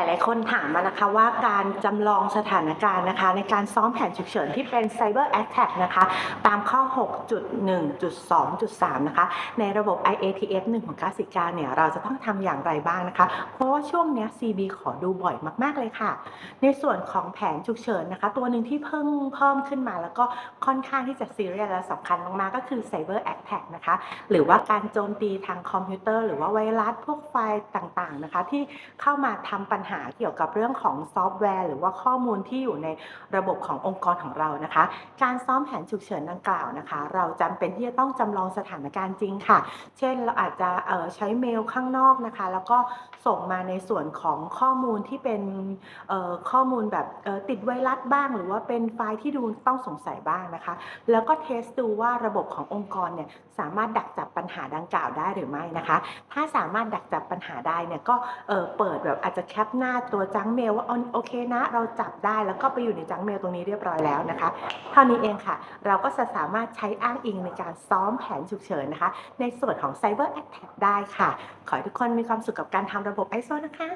หลายๆคนถามมานะคะว่าการจำลองสถานการณ์นะคะ ในการซ้อมแผนฉุกเฉินที่เป็น Cyber Attack นะคะ ตามข้อ 6.1.2.3 นะคะ ในระบบ IATF 1 ของกาสิกาเนี่ยเราจะต้องทำอย่างไรบ้างนะคะ เพราะว่าช่วงนี้ CB ขอดูบ่อยมาก ๆ เลยค่ะ ในส่วนของแผนฉุกเฉินนะคะ ตัวหนึ่งที่เพิ่งเพิ่มขึ้นมา แล้วก็ค่อนข้างที่จะซีเรียสและสำคัญมากๆก็คือ Cyber Attack นะคะหรือว่าการโจมตีทางคอมพิวเตอร์ หรือว่าไวรัสพวกไฟล์ต่างๆนะคะ ที่เข้ามาทำปัญหาเกี่ยวกับเรื่องของซอฟต์แวร์ หรือว่าข้อมูลที่อยู่ในระบบขององค์กรของเรานะคะ การซ้อมแผนฉุกเฉินดังกล่าวนะคะ เราจำเป็นที่จะต้องจำลองสถานการณ์จริงค่ะ เช่นเราอาจจะใช้เมลข้างนอกนะคะ แล้วก็ส่งมาในส่วนของข้อมูลที่เป็นข้อมูลแบบติดไวรัสบ้าง หรือว่าเป็นไฟล์ที่ดูต้องสงสัยบ้างนะคะ แล้วก็เทสดูว่าระบบขององค์กรเนี่ยสามารถดักจับปัญหาดังกล่าวได้หรือไม่นะคะ ถ้าสามารถดักจับปัญหาได้เนี่ยก็เเปิดแบบอาจจะแคปหน้าตัวจังเมลว่าอ๋อโอเคนะ เราจับได้แล้วก็ไปอยู่ในจังเมลตรงนี้เรียบร้อยแล้วนะคะ เท่านี้เองค่ะ เราก็จะสามารถใช้อ้างอิงในการซ้อมแผนฉุกเฉินนะคะ ในส่วนของ Cyber Attack ได้ค่ะ ขอให้ทุกคนมีความสุขกับการทำระบบ ISO นะคะ